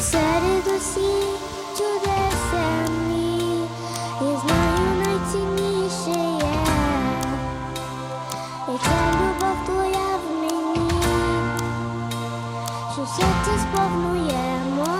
Серед усіх чудесні, я знаю найцінніше є, і ця любов твоя в мені, що моє.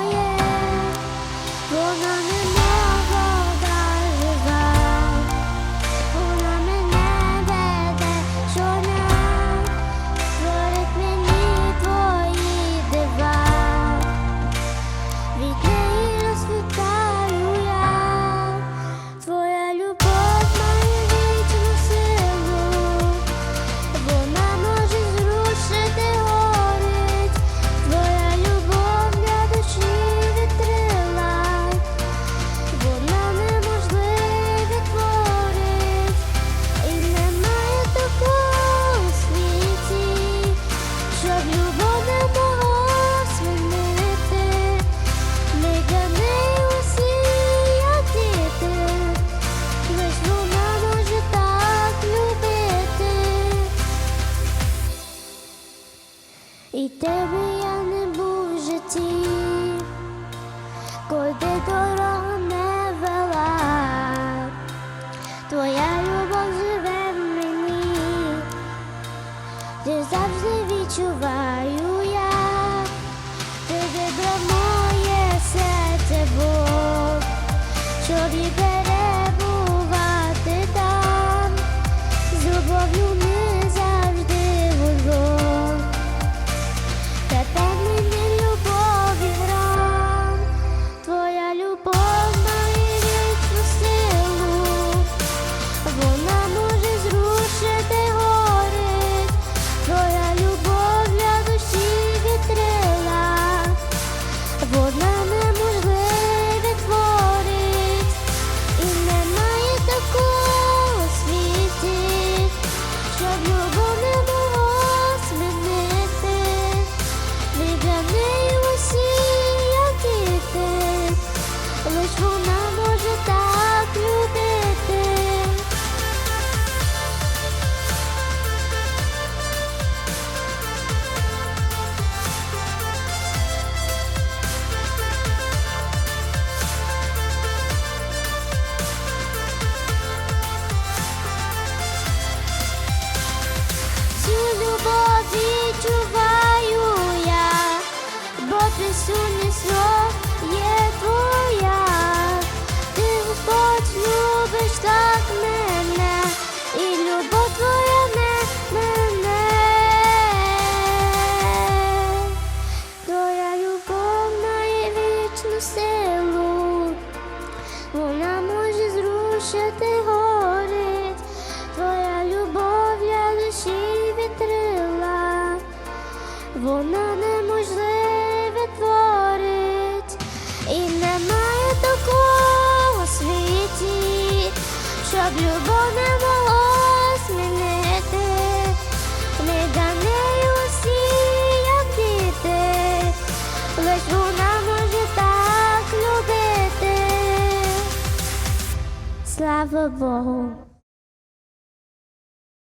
І тебе я не був в житті, куди дорога не вела, твоя любов живе в мені, ти завжди відчуваю я, ти моє серце Бог, щоб тебе. вона може зрушити горить, твоя любов для душі вітрила, вона неможливе творить, і немає такого у світі, щоб любов не могла змінити. слава Богу.